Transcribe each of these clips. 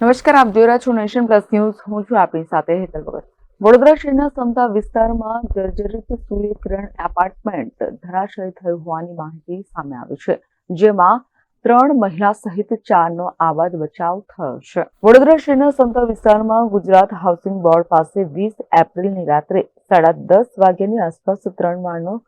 નમસ્કાર, આપ જોઈ રહ્યા છો નેશન પ્લસ ન્યૂઝ. હું છું આપની સાથે હેતલ ભગત. વડોદરા શહેરના સમતા વિસ્તારમાં જર્જરિત સૂર્યકિરણ એપાર્ટમેન્ટ ધરાશય થયું હોવાની માહિતી સામે આવી છે, જેમાં ત્રણ મહિલા સહિત ચારનો આબાદ બચાવ થયો છે. વડોદરા શહેરના સમતા વિસ્તારમાં ગુજરાત હાઉસિંગ બોર્ડ પાસે વીસ એપ્રિલની રાત્રે સાડા દસ વાગ્યાની આસપાસ ત્રણ માળનો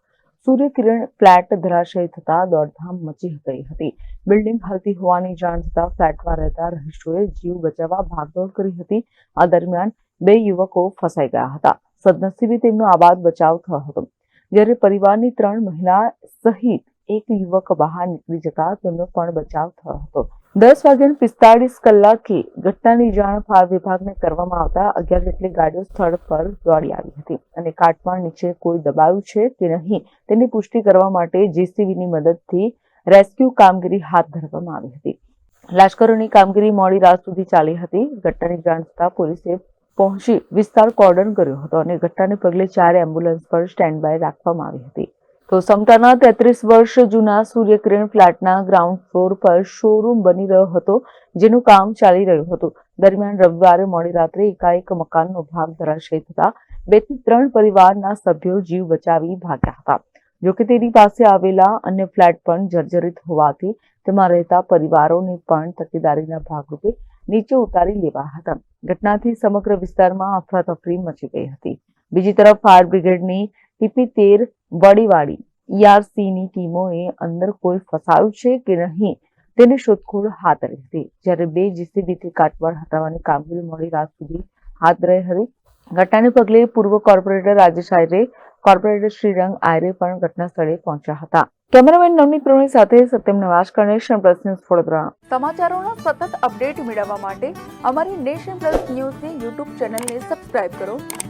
સૂર્યકિરણ ફ્લેટ ધરાશય થતા દોડધામ મચી ગઈ હતી. બિલ્ડિંગ હલતી હોવાની જાણ થતાં ફ્લેટમાં રહેતા રહીશોએ જીવ બચાવવા ભાગદોડ કરી હતી. આ દરમિયાન બે યુવકો ફસાઈ ગયા હતા. સદનસીબે તેમનો આબાદ બચાવ થયો હતો. જ્યારે પરિવારની ત્રણ મહિલા સહિત એક યુવક બહાર નીકળી જતા તેમનો પણ બચાવ થયો હતો. દસ વાગ્યાને પિસ્તાળીસ કલાકે ઘટનાની જાણ ફાયર વિભાગને કરવામાં આવતા અગિયાર જેટલી ગાડીઓ સ્થળ પર દોડી આવી હતી અને કાટમાળ નીચે કોઈ દબાયું છે કે નહીં તેની પુષ્ટિ કરવા માટે જેસીબીની મદદથી રેસ્ક્યુ કામગીરી હાથ ધરવામાં આવી હતી. લાશ્કરોની કામગીરી મોડી રાત સુધી ચાલી હતી. ઘટનાની જાણ થતાં પોલીસે પહોંચી વિસ્તાર કોર્ડન કર્યો હતો અને ઘટનાને પગલે ચાર એમ્બ્યુલન્સ પર સ્ટેન્ડ બાય રાખવામાં આવી હતી. તો સમતાના તેત્રીસ વર્ષ જૂના સૂર્યકિરણ ફ્લેટના ગ્રાઉન્ડ ફ્લોર પર શોરૂમ બની રહ્યો હતો, જેનું કામ ચાલી રહ્યું હતું. દરમિયાન રવિવારે મોડી રાત્રે એકાએક મકાનનો ભાગ ધરાશય થતા બેથી ત્રણ પરિવારના સભ્યો જીવ બચાવી ભાગ્યા હતા. જોકે તેની પાસે આવેલા અન્ય ફ્લેટ પણ જર્જરિત હોવાથી તેમાં રહેતા પરિવારોને પણ તકેદારીના ભાગરૂપે નીચે ઉતારી લેવા હતા. ઘટનાથી સમગ્ર વિસ્તારમાં અફરાતફરી મચી ગઈ હતી. બીજી તરફ ફાયર બ્રિગેડની ટીપી તેર વડીવાડી ઈઆરસીની ટીમોએ અંદર કોઈ ફસાયું છે કે નહીં તેની શોધખોળ હાથ ધરી હતી. જ્યારે બે જીસીબીથી કાટવાળ હટાવવાની કામગીરી મોડી રાત સુધી હાથ ધરાઈ હતી. ઘટનાને પગલે પૂર્વ કોર્પોરેટર રાજેશ આયરે, કોર્પોરેટર શ્રીરંગ આયરે પણ ઘટના સ્થળે પહોંચ્યા હતા. કેમેરામેન નવનીત પ્રવીણ સાથે Satyam Nawaz connection plus news Vadodara. સમાચારોનો સતત અપડેટ મેળવવા માટે અમારી નેશન પ્લસ ન્યૂઝની યુટ્યુબ ચેનલને સબસ્ક્રાઇબ કરો.